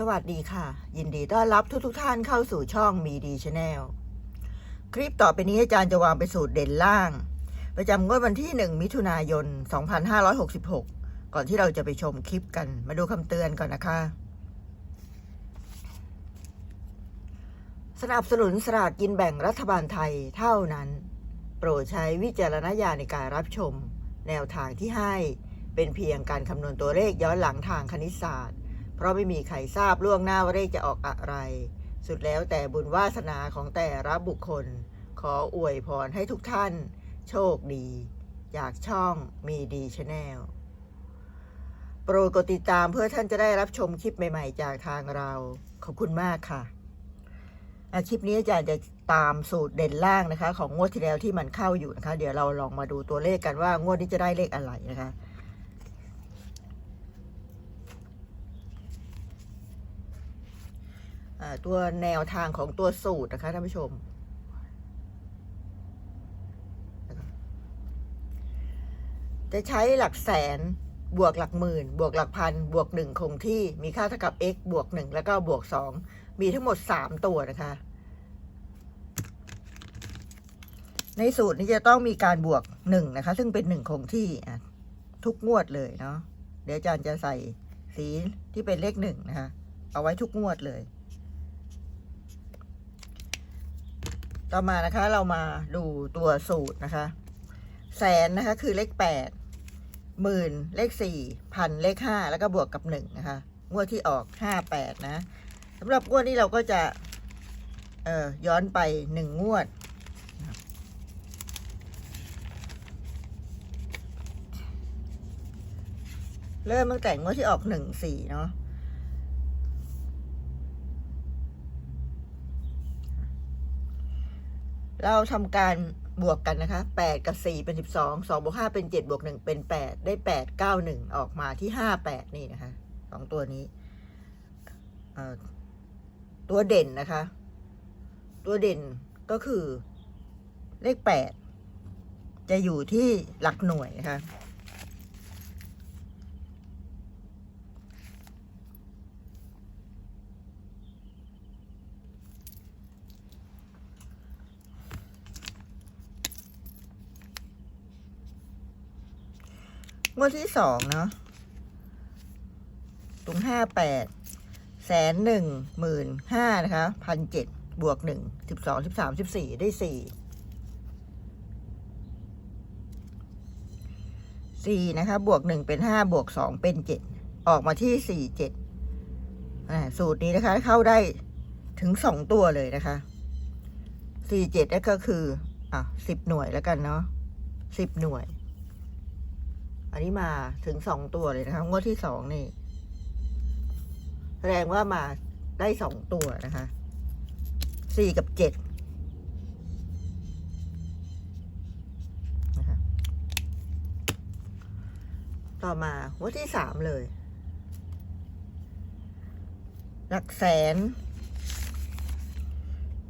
สวัสดีค่ะ ยินดีต้อนรับทุกทุกท่านเข้าสู่ช่องมีดีชาแนลคลิปต่อไปนี้อาจารย์จะวางเป็นสูตรเด่นล่าง ประจำงวดวันที่ 1 มิถุนายน 2566 ก่อนที่เราจะไปชมคลิปกันมาดูคำเตือนก่อนนะคะ สนับสนุนสลากกินแบ่งรัฐบาลไทยเท่านั้น โปรดใช้วิจารณญาณในการรับชม แนวทางที่ให้เป็นเพียงการคำนวณตัวเลขย้อนหลังทางคณิตศาสตร์ เพราะไม่มีใครทราบล่วงหน้าว่าเลขจะออกอะไร สุดแล้วแต่บุญวาสนาของแต่ละบบุคคล ขออวยพรให้ทุกท่าน โชคดี จากช่องมีดีชาแนลโปรดกดติดตามเพื่อท่านจะได้รับชมคลิปใหม่ ๆ จากทางเรา ขอบคุณมากค่ะอะคลิปนี้อาจารย์จะตามสูตรเด่นล่างนะคะ ของงวดที่แล้วที่มันเข้าอยู่นะคะ เดี๋ยวเราลองมาดูตัวเลขกันว่างวดนี้จะได้เลขอะไรนะคะ อ่า ตัวแนวทางของตัวสูตรนะคะท่านผู้ชม จะใช้หลักแสนบวกหลักหมื่น บวกหลักพัน บวกหนึ่งคงที่มีค่าเท่ากับ x บวกหนึ่งแล้วก็บวกสองมีทั้งหมดสามตัวนะคะ ในสูตรนี้จะต้องมีการบวกหนึ่งนะคะ ซึ่งเป็นหนึ่งคงที่ทุกงวดเลยเนาะเดี๋ยวอาจารย์จะใส่สีที่เป็นเลขหนึ่งนะคะ เอาไว้ทุกงวดเลย ต่อมานะคะเรามาดูตัวสูตรนะคะ แสนนะคะคือเลขแปดหมื่นเลขสี่พันเลขห้าแล้วก็บวกกับหนึ่งนะคะงวดที่ออกห้าแปดนะสำหรับงวดนี้เราก็จะเอ่อย้อนไปหนึ่งงวด เริ่มตั้งแต่งวดที่ออกหนึ่งสี่เนาะ เราทำการบวกกันนะคะแปดกับสี่เป็นสิบสองสองบวกห้าเป็นเจ็ดบวกหนึ่งเป็นแปดได้แปดเก้าหนึ่งออกมาที่ห้าแปดนี่นะคะสองตัวนี้ ตัวเด่นนะคะ ตัวเด่นก็คือเลขแปดจะอยู่ที่หลักหน่วยนะคะ งวดที่สองเนาะตรงห้าแปดแสนหนึ่งหมื่นห้านะคะพันเจ็ดบวกหนึ่งสิบสองสิบสามสิบสี่ได้สี่สี่นะคะบวกหนึ่งเป็นห้าบวกสองเป็นเจ็ดออกมาที่สี่เจ็ดสูตรนี้นะคะ เข้าได้ถึงสองตัวเลยนะคะสี่เจ็ดนั่นก็คืออะสิบหน่วยแล้วกันเนาะสิบหน่วย อันนี้มาถึงสองตัวเลยนะคะ งวดที่สองนี่ แสดงว่ามาได้สองตัวนะคะ สี่กับเจ็ดนะคะต่อมางวดที่สามเลย หลักแสน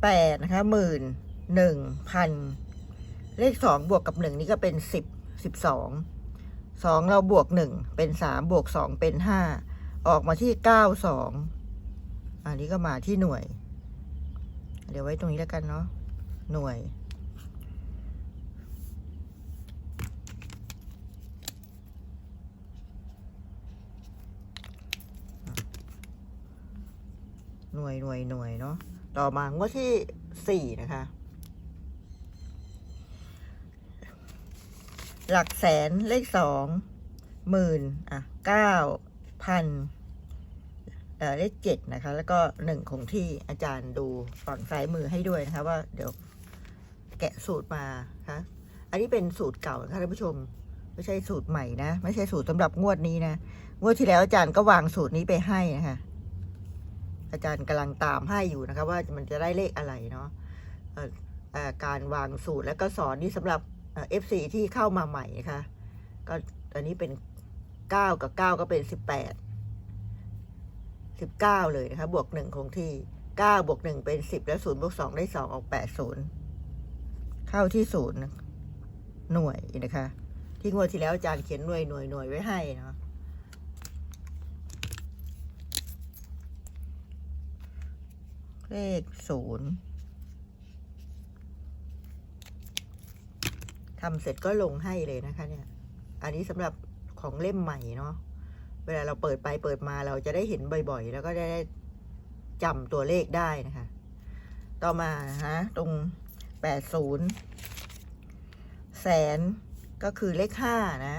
แปดนะคะหมื่นหนึ่งพันเลขสองบวกกับหนึ่งนี่ก็เป็นสิบสิบสอง สองเราบวกหนึ่งเป็นสามบวกสองเป็นห้าออกมาที่เก้าสองอันนี้ก็มาที่หน่วย เดี๋ยวไว้ตรงนี้แล้วกันเนาะหน่วย หน่วยหน่วยหน่วยเนาะต่อมางวดที่สี่นะคะ หลักแสนเลขสองหมื่นอะเก้าพันเออเลขเจ็ดนะคะ แล้วก็หนึ่งคงที่อาจารย์ดูฝั่งซ้ายมือให้ด้วยนะคะว่าเดี๋ยวแกะสูตรมาคะอันนี้เป็นสูตรเก่านะคะท่านผู้ชม ไม่ใช่สูตรใหม่นะ ไม่ใช่สูตรสำหรับงวดนี้นะงวดที่แล้วอาจารย์ก็วางสูตรนี้ไปให้นะคะอาจารย์กำลังตามให้อยู่นะคะ ว่ามันจะได้เลขอะไรเนาะเออการวางสูตรและก็สอนนี่สำหรับ เอฟซีที่เข้ามาใหม่นะคะก็อันนี้เป็นเก้ากับเก้าก็เป็นสิบแปดสิบเก้าเลยนะคะบวกหนึ่งคงที่เก้าบวกหนึ่งเป็นสิบแล้วศูนย์บวกสองได้สองออกแปดศูนย์เข้าที่ศูนย์หน่วยนะคะ ที่งวดที่แล้วอาจารย์เขียนหน่วยหน่วยหน่วยไว้ให้เนาะเลขศูนย์ ทำเสร็จก็ลงให้เลยนะคะเนี่ย อันนี้สำหรับของเล่มใหม่เนาะ เวลาเราเปิดไปเปิดมาเราจะได้เห็นบ่อยๆ แล้วก็ได้จำตัวเลขได้นะคะ ต่อมาฮะตรงแปดศูนย์แสนก็คือเลขห้านะ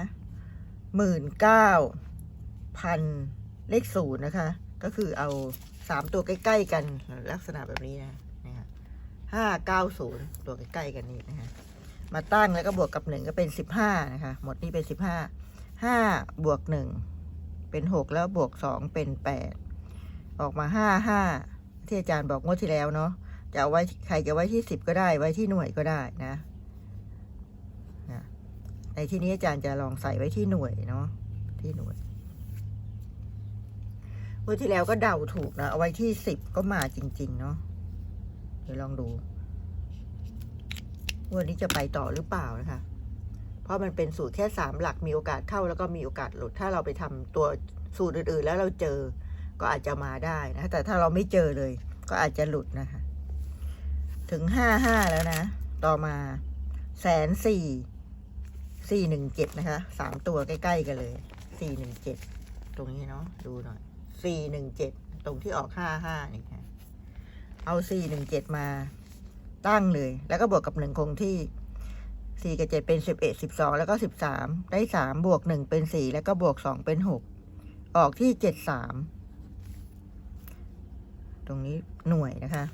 หมื่นเก้าพันเลขศูนย์นะคะ ก็คือเอาสามตัวใกล้ๆกันลักษณะแบบนี้นะนะห้าเก้าศูนย์ตัวใกล้ๆกันนี่นะคะ มาตั้งแล้วก็บวกกับหนึ่งก็เป็นสิบห้านะคะ หมดนี่เป็นสิบห้าห้าบวกหนึ่งเป็นหกแล้วบวกสองเป็นแปดออกมาห้าห้าที่อาจารย์บอกงวดที่แล้วเนาะจะเอาไว้ใครจะไว้ที่สิบก็ได้ไว้ที่หน่วยก็ได้นะนะในที่นี้อาจารย์จะลองใส่ไว้ที่หน่วยเนาะที่หน่วยเมื่อที่แล้วก็เดาถูกนะเอาไว้ที่สิบก็มาจริง ๆ เนาะเดี๋ยวลองดู วันนี้จะไปต่อหรือเปล่านะคะ เพราะมันเป็นสูตรแค่สามหลักมีโอกาสเข้าแล้วก็มีโอกาสหลุด ถ้าเราไปทำตัวสูตรอื่น ๆ แล้วเราเจอก็อาจจะมาได้นะ แต่ถ้าเราไม่เจอเลย ก็อาจจะหลุดนะคะ ถึงห้าห้าแล้วนะ ต่อมาแสนสี่สี่หนึ่งเจ็ดนะคะสามตัวใกล้ ๆ กันเลยสี่หนึ่งเจ็ดตรงนี้เนาะดูหน่อยสี่หนึ่งเจ็ดตรงที่ออกห้าห้านี่ค่ะเอาสี่หนึ่งเจ็ดมา ตั้งเลย แล้วก็บวกกับหนึ่งคงที่สี่กับเจ็ดเป็นสิบเอ็ดสิบสองแล้วก็สิบสามได้สามบวกหนึ่งเป็นสี่แล้วก็บวกสองเป็นหกออกที่เจ็ดสามตรงนี้หน่วยนะคะ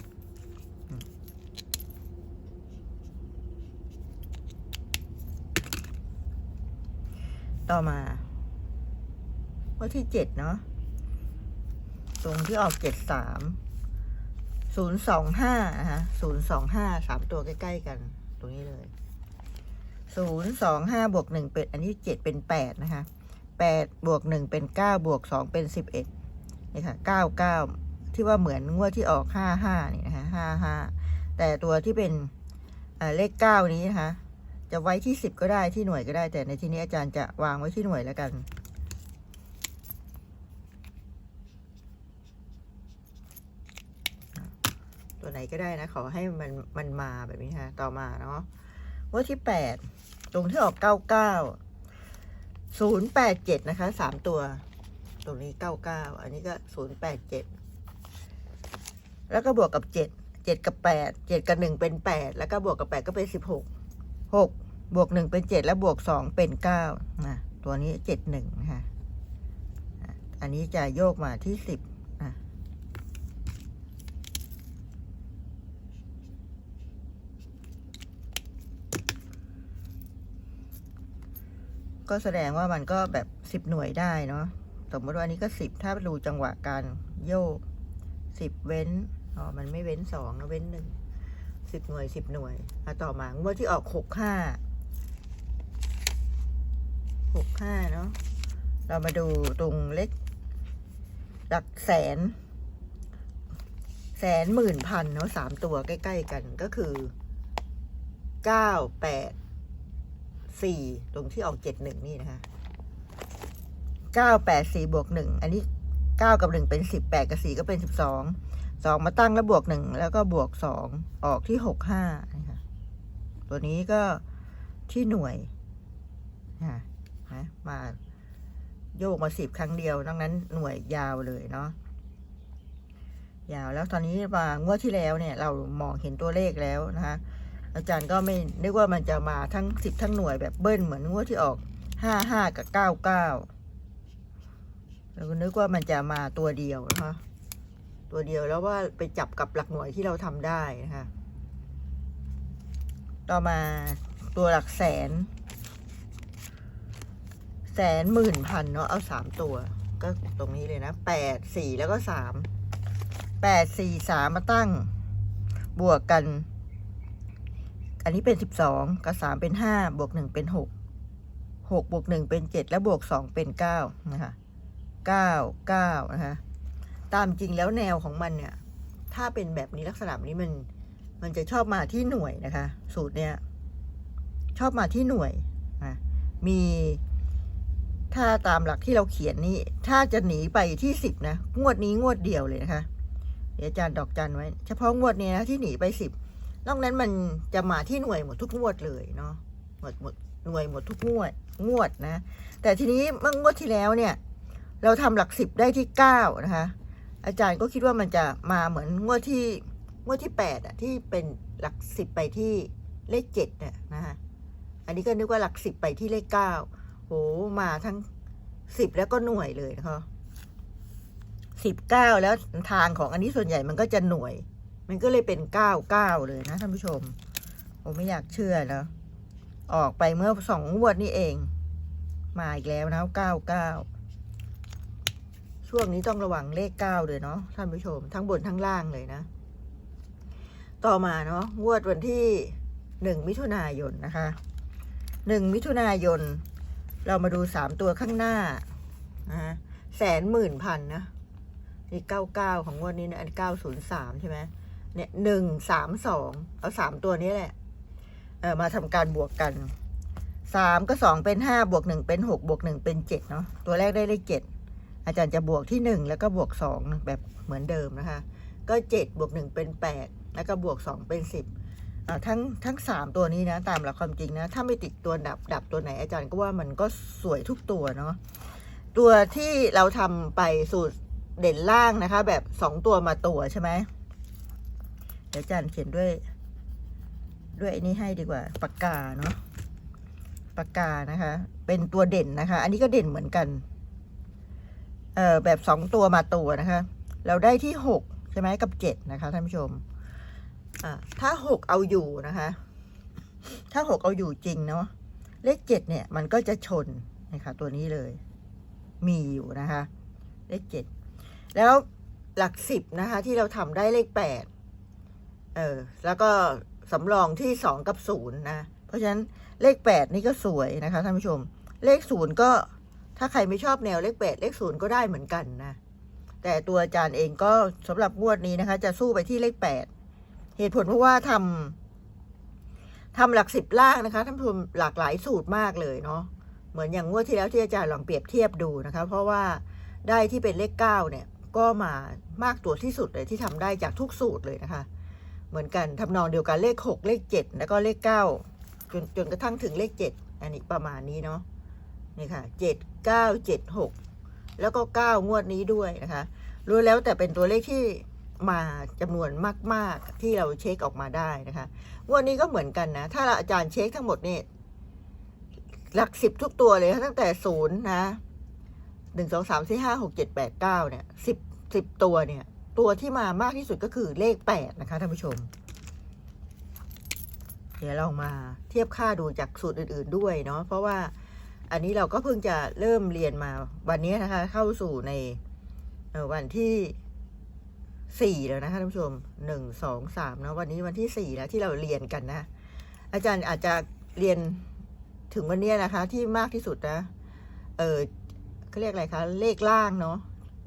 ต่อมาวันที่เจ็ดเนาะตรงที่ออกเจ็ดสาม ศูนย์สองห้านะคะศูนย์สองห้าสามตัวใกล้ๆกัน ตรงนี้เลยศูนย์สองห้าบวกหนึ่งเป็น อันนี้เจ็ดเป็นแปดนะคะแปดบวกหนึ่งเป็นเก้าบวกสองเป็นสิบเอ็ดนี่ค่ะเก้าเก้าที่ว่าเหมือนงวดที่ออกห้าห้านี่นะคะห้าห้าแต่ตัวที่เป็นเลขเก้านี้นะคะจะไว้ที่สิบก็ได้ที่หน่วยก็ได้แต่ในที่นี้อาจารย์จะวางไว้ที่หน่วยแล้วกัน ตัวไหนก็ได้นะ ขอให้มันมันมาแบบนี้ค่ะ ต่อมาเนาะงว่าที่แปดตรงที่ออกเก้าเก้าศูนย์แปดเจ็ดนะคะสามตัว ตรงนี้เก้าเก้าอันนี้ก็ศูนย์แปดเจ็ดแล้วก็บวกกับเจ็ดเจ็ดกับแปดเจ็ดกับหนึ่งเป็นแปดแล้วก็บวกกับแปดก็เป็นสิบหกหกบวกหนึ่งเป็นเจ็ดแล้วบวกสองเป็นเก้านะตัวนี้เจ็ดหนึ่งค่ะอันนี้จะโยกมาที่สิบอะ ก็แสดงว่ามันก็แบบสิบหน่วยได้เนาะสมมติว่าอันนี้ก็สิบถ้าดูจังหวะการโยกสิบเว้นอ๋อมันไม่เว้นสองนะเว้นหนึ่งสิบหน่วยสิบหน่วยอะต่อมางวดที่ออกหกห้าหกห้าเนาะเรามาดูตรงเลขหลักแสน แสนหมื่นพันเนาะสามตัวใกล้ ๆ กันก็คือเก้าแปด สี่ตรงที่ออกเจ็ดหนึ่งนี่นะคะเก้าแปดสี่บวกหนึ่งอันนี้เก้ากับหนึ่งเป็นสิบแปดกับสี่ก็เป็นสิบสองสองมาตั้งแล้วบวกหนึ่งแล้วก็บวกสองออกที่หกห้านะคะตัวนี้ก็ที่หน่วยนะนะมาโยกมาสิบครั้งเดียวดังนั้นหน่วยยาวเลยเนาะยาวแล้วตอนนี้มางวดที่แล้วเนี่ย เรามองเห็นตัวเลขแล้วนะคะ อาจารย์ก็ไม่นึกว่ามันจะมาทั้งสิบทั้งหน่วยแบบเบิ้ลเหมือนงวดที่ออกห้าห้ากับเก้าเก้าแล้วก็นึกว่ามันจะมาตัวเดียวนะคะตัวเดียวแล้วว่าไปจับกับหลักหน่วยที่เราทำได้นะคะต่อมาตัวหลักแสน แสนหมื่นพันเนาะเอาสามตัว ก็ตรงนี้เลยนะแปดสี่แล้วก็สามแปดสี่สามมาตั้งบวกกัน อันนี้เป็นสิบสองกับสามเป็นห้าบวกหนึ่งเป็นหกหกบวกหนึ่งเป็นเจ็ดแล้วบวกสองเป็นเก้านะคะเก้าเก้านะคะตามจริงแล้วแนวของมันเนี่ย ถ้าเป็นแบบนี้ลักษณะนี้มัน มันจะชอบมาที่หน่วยนะคะ สูตรเนี้ยชอบมาที่หน่วยนะมีถ้าตามหลักที่เราเขียนนี่ถ้าจะหนีไปที่สิบนะ งวดนี้งวดเดียวเลยนะคะ เดี๋ยวอาจารย์ดอกจันไว้ เฉพาะงวดนี้นะที่หนีไปสิบ นอกนั้นมันจะมาที่หน่วยหมดทุกงวดเลยเนาะหมดหมดหน่วยหมดทุกงวดงวดนะ แต่ทีนี้เมื่องวดที่แล้วเนี่ย เราทำหลักสิบได้ที่เก้านะคะ อาจารย์ก็คิดว่ามันจะมาเหมือนงวดที่งวดที่แปดอะที่เป็นหลักสิบไปที่เลขเจ็ดเนี่ยนะคะอันนี้ก็นึกว่าหลักสิบไปที่เลขเก้าโหมาทั้งสิบแล้วก็หน่วยเลยนะคะสิบเก้าแล้วทางของอันนี้ส่วนใหญ่มันก็จะหน่วย มันก็เลยเป็นเก้าเก้าเลยนะท่านผู้ชม ผมไม่อยากเชื่อนะออกไปเมื่อสองงวดนี่เอง มาอีกแล้วนะเก้าเก้าช่วงนี้ต้องระวังเลขเก้าเลยเนาะท่านผู้ชม ทั้งบนทั้งล่างเลยนะ ต่อมาเนาะงวดวันที่หนึ่งมิถุนายนนะคะหนึ่งมิถุนายน เรามาดูสามตัวข้างหน้านะฮะแสนหมื่นพันนะนี่เก้าเก้าของงวดนี้นะอันเก้าศูนย์สามใช่ไหม เนี่ยหนึ่งสามสองเอาสามตัวนี้แหละ เออมาทำการบวกกันสามก็สองเป็นห้าบวกหนึ่งเป็นหกบวกหนึ่งเป็นเจ็ดเนาะตัวแรกได้เลขเจ็ดอาจารย์จะบวกที่หนึ่งแล้วก็บวกสองแบบเหมือนเดิมนะคะ ก็เจ็ดบวกหนึ่งเป็นแปดแล้วก็บวกสองเป็นสิบทั้งทั้งสามตัวนี้นะ ตามหลักความจริงนะ ถ้าไม่ติดตัวดับดับตัวไหนอาจารย์ก็ว่ามันก็สวยทุกตัวเนาะตัวที่เราทำไปสูตรเด่นล่างนะคะ แบบสองตัวมาตัวใช่ไหม เดี๋ยวจารย์เขียนด้วย ด้วยนี้ให้ดีกว่าปากกาเนาะปากกานะคะ เป็นตัวเด่นนะคะ อันนี้ก็เด่นเหมือนกัน เอ่อแบบสองตัวมาตัวนะคะ เราได้ที่หกใช่ไหมกับเจ็ดนะคะท่านผู้ชมอ่าถ้าหกเอาอยู่นะคะ ถ้าหกเอาอยู่จริงเนาะเลขเจ็ดเนี่ย มันก็จะชนนะคะตัวนี้เลย มีอยู่นะคะ เลขเจ็ดแล้วหลักสิบนะคะ ที่เราทำได้เลขแปด เออ แล้วก็สำรองที่สองกับศูนย์นะ เพราะฉะนั้นเลขแปดนี่ก็สวยนะคะท่านผู้ชม เลขศูนย์ก็ถ้าใครไม่ชอบแนวเลขแปดเลขศูนย์ก็ได้เหมือนกันนะ แต่ตัวอาจารย์เองก็สำหรับงวดนี้นะคะ จะสู้ไปที่เลขแปดเหตุผลเพราะว่าทำทำหลักสิบล่างนะคะท่านผู้ชมหลากหลายสูตรมากเลยเนาะเหมือนอย่างงวดที่แล้วที่อาจารย์ลองเปรียบเทียบดูนะคะ เพราะว่าได้ที่เป็นเลขเก้าเนี่ย ก็มามากตัวที่สุดเลยที่ทำได้จากทุกสูตรเลยนะคะ เหมือนกันทำนองเดียวกันเลขหกเลขเจ็ดแล้วก็เลขเก้าจนจนกระทั่งถึงเลขเจ็ดอันนี้ประมาณนี้เนาะนี่ค่ะเจ็ดเก้าเจ็ดหกแล้วก็เก้างวดนี้ด้วยนะคะรู้แล้วแต่เป็นตัวเลขที่มาจำนวนมาก ๆ ที่เราเช็คออกมาได้นะคะงวดนี้ก็เหมือนกันนะ ถ้าเราอาจารย์เช็คทั้งหมดเนี่ยหลักสิบทุกตัวเลยตั้งแต่ศูนย์นะหนึ่งสองสามสี่ห้าหกเจ็ดแปดเก้าเนี่ยสิบสิบตัวเนี่ย ตัวที่มามากที่สุดก็คือเลขแปดนะคะท่านผู้ชม เดี๋ยวเรามาเทียบค่าดูจากสูตรอื่น ๆด้วยเนาะเพราะว่าอันนี้เราก็เพิ่งจะเริ่มเรียนมาวันนี้นะคะ เข้าสู่ในวันที่สี่แล้วนะคะท่านผู้ชมหนึ่งสองสามนะวันนี้วันที่สี่แล้วที่เราเรียนกันนะ อาจารย์อาจจะเรียนถึงวันนี้นะคะ ที่มากที่สุดนะ เออเขาเรียกอะไรคะ เลขล่างเนาะ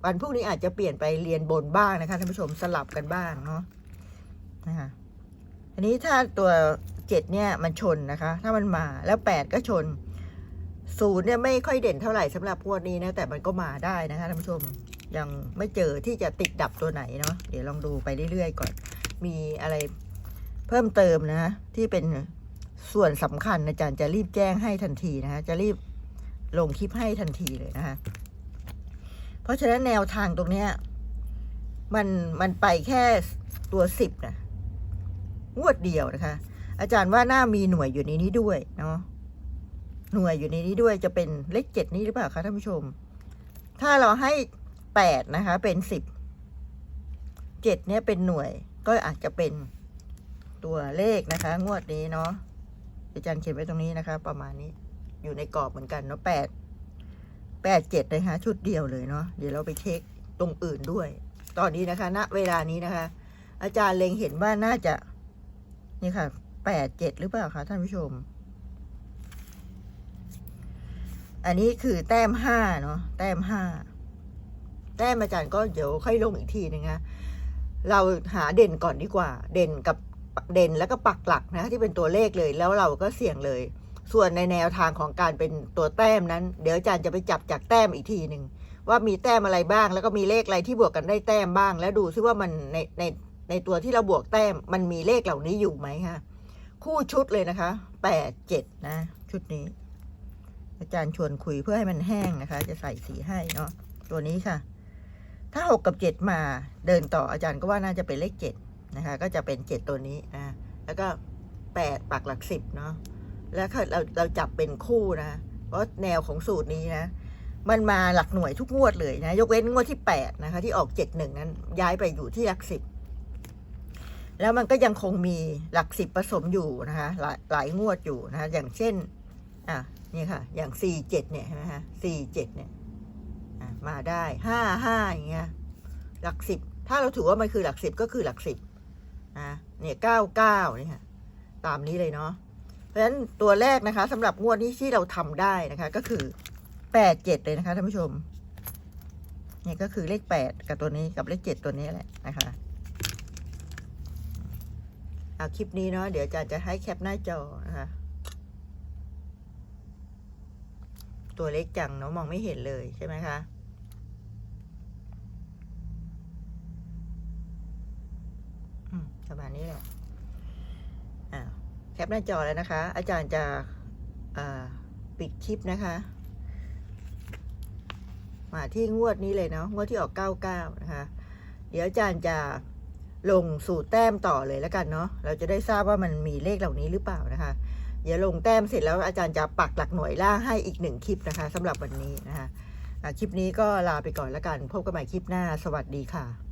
วันพรุ่งนี้อาจจะเปลี่ยนไปเรียนบนบ้างนะคะท่านผู้ชมสลับกันบ้างเนาะนะคะอันนี้ถ้าตัวเจ็ดเนี่ยมันชนนะคะ ถ้ามันมาแล้วแปดก็ชนศูนย์เนี่ยไม่ค่อยเด่นเท่าไหร่สำหรับงวดนี้นะแต่มันก็มาได้นะคะท่านผู้ชมยังไม่เจอที่จะติดดับตัวไหนเนาะเดี๋ยวลองดูไปเรื่อยๆก่อน มีอะไรเพิ่มเติมนะที่เป็นส่วนสำคัญอาจารย์จะรีบแจ้งให้ทันทีนะคะจะรีบลงคลิปให้ทันทีเลยนะคะ เพราะฉะนั้นแนวทางตรงเนี้ย มันมันไปแค่ตัวสิบนะงวดเดียวนะคะ อาจารย์ว่าน่ามีหน่วยอยู่ในนี้ด้วยเนาะหน่วยอยู่ในนี้ด้วยจะเป็นเลขเจ็ดนี้หรือเปล่าคะท่านผู้ชม ถ้าเราให้แปดนะคะ เป็นสิบเจ็ดเนี่ยเป็นหน่วยก็อาจจะเป็นตัวเลขนะคะ งวดนี้เนาะอาจารย์เขียนไว้ตรงนี้นะคะ ประมาณนี้อยู่ในกรอบเหมือนกันเนาะแปด แปดเจ็ดนะคะชุดเดียวเลยเนาะเดี๋ยวเราไปเช็คตรงอื่นด้วย ตอนนี้นะคะณเวลานี้นะคะ อาจารย์เล็งเห็นว่าน่าจะ นี่ค่ะแปดเจ็ดหรือเปล่าคะท่านผู้ชม อันนี้คือแต้มห้าเนาะแต้มห้าแต้มอาจารย์ก็เดี๋ยวค่อยลงอีกทีนึงนะเราหาเด่นก่อนดีกว่า เด่นกับเด่นแล้วก็ปักหลักนะที่เป็นตัวเลขเลย แล้วเราก็เสี่ยงเลย ส่วนในแนวทางของการเป็นตัวแต้มนั้น เดี๋ยวอาจารย์จะไปจับจากแต้มอีกทีหนึ่งว่ามีแต้มอะไรบ้าง แล้วก็มีเลขอะไรที่บวกกันได้แต้มบ้าง แล้วดูซิว่ามันในในในตัวที่เราบวกแต้มมันมีเลขเหล่านี้อยู่ไหมคะคู่ชุดเลยนะคะแปดเจ็ดนะ ชุดนี้ อาจารย์ชวนคุยเพื่อให้มันแห้งนะคะ จะใส่สีให้เนาะตัวนี้ค่ะ ถ้าหกกับเจ็ดมาเดินต่ออาจารย์ก็ว่าน่าจะเป็นเลขเจ็ดนะคะ ก็จะเป็นเจ็ดตัวนี้นะแล้วก็แปดปักหลักสิบเนาะ แล้วเราเราจับเป็นคู่นะเพราะแนวของสูตรนี้นะ มันมาหลักหน่วยทุกงวดเลยนะ ยกเว้นงวดที่แปดนะคะ ที่ออกเจ็ดหนึ่งนั้น ย้ายไปอยู่ที่หลักสิบแล้วมันก็ยังคงมีหลักสิบผสมอยู่นะคะหลายหลายงวดอยู่นะคะอย่างเช่น อะนี่ค่ะ อย่างสี่เจ็ดเนี่ยใช่ไหมคะสี่เจ็ดเนี่ยมาได้ห้าห้าอย่างเงี้ยหลักสิบถ้าเราถือว่ามันคือหลักสิบก็คือหลักสิบนะเนี่ยเก้าเก้านี่ค่ะตามนี้เลยเนาะ ราะฉะนั้นตัวแรกนะคะสำหรับงวดนี้ที่เราทำได้นะคะ ก็คือแปดเจ็ดเลยนะคะท่านผู้ชมนี่ก็คือเลขแปดกับตัวนี้กับเลขเจ็ดตัวนี้แหละนะคะเอาคลิปนี้เนาะเดี๋ยวอาจารย์จะให้แคปหน้าจอนะคะตัวเล็กจังเนาะมองไม่เห็นเลยใช่ไหมคะประมาณนี้แหละ แคปหน้าจอแล้วนะคะ อาจารย์จะปิดคลิปนะคะ มาที่งวดนี้เลยเนาะงวดที่ออก99นะคะ เดี๋ยวอาจารย์จะลงสู่แต้มต่อเลยแล้วกันเนาะเราจะได้ทราบว่ามันมีเลขเหล่านี้หรือเปล่านะคะ เดี๋ยวลงแต้มเสร็จแล้วอาจารย์จะปักหลักหน่วยล่างให้อีกหนึ่งคลิปนะคะสำหรับวันนี้นะคะคลิปนี้ก็ลาไปก่อนแล้วกัน พบกันใหม่คลิปหน้า สวัสดีค่ะ